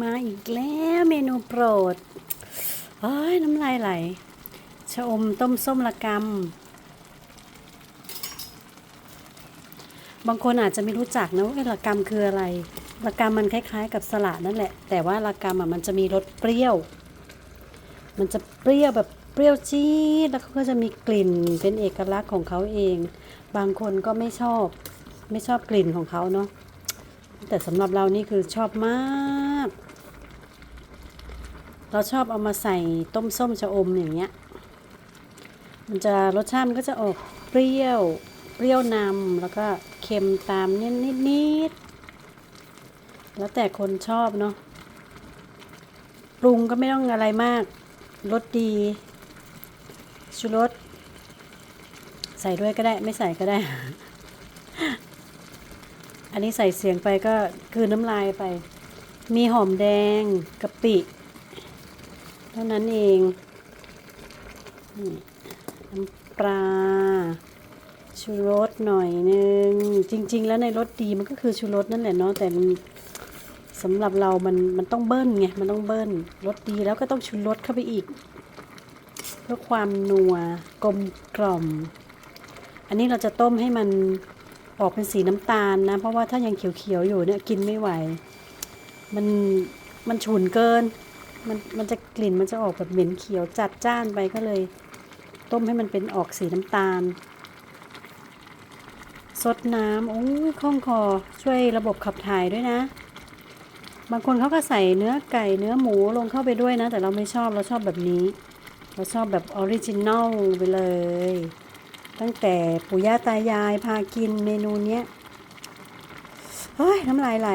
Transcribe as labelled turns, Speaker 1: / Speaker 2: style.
Speaker 1: มาอีกแล้วเมนูโปรดเอ้ยน้ำลายไหล ชะอมต้มส้มละกำบางคนอาจจะไม่รู้จักนะว่าเอ้ยละกำคืออะไรละกำมันคล้าย ๆ กับสละนั่นแหละ แต่ว่าละกำอะมันจะมีรสเปรี้ยว มันจะเปรี้ยวแบบเปรี้ยวจี๊ดแล้วเขาก็จะมีกลิ่นเป็นเอกลักษณ์ของเขาเอง บางคนก็ไม่ชอบ ไม่ชอบกลิ่นของเขาเนาะแต่สำหรับเรานี่คือชอบมาก เราชอบเอามาใส่ต้มส้มชะอมอย่างเงี้ย มันจะรสชาติมันก็จะออกเปรี้ยว เปรี้ยวนำแล้วก็เค็มตามนิดๆ แล้วแต่คนชอบเนาะ ปรุงก็ไม่ต้องอะไรมาก รสดี ชูรส ใส่ด้วยก็ได้ไม่ใส่ก็ได้ อันนี้ใส่เสียงไปก็คือน้ำลายไป มีหอมแดงกะปิ เท่านั้นเองน้ำปลาชูรสหน่อยนึง จริง ๆ แล้วในรสดีมันก็คือชูรสนั่นแหละเนาะแต่มันสำหรับเรามันมันต้องเบิ้ลไงมันต้องเบิ้ลรสดีแล้วก็ต้องชูรสเข้าไปอีก เพื่อความนัวกลมกล่อม อันนี้เราจะต้มให้มันออกเป็นสีน้ำตาลนะ เพราะว่าถ้ายังเขียวๆอยู่เนี่ยกินไม่ไหว มันมันฉุนเกิน มันมันจะกลิ่นมันจะออกแบบเหม็นเขียวจัดจ้านไปก็เลย ต้มให้มันเป็นออกสีน้ำตาล ซดน้ำโอ้ยคล่องคอช่วยระบบขับถ่ายด้วยนะ บางคนเขาก็ใส่เนื้อไก่เนื้อหมูลงเข้าไปด้วยนะ แต่เราไม่ชอบเราชอบแบบนี้ เราชอบแบบออริจินัลไปเลย ตั้งแต่ปู่ย่าตายายพากินเมนูเนี้ยเฮ้ยน้ำลายไหล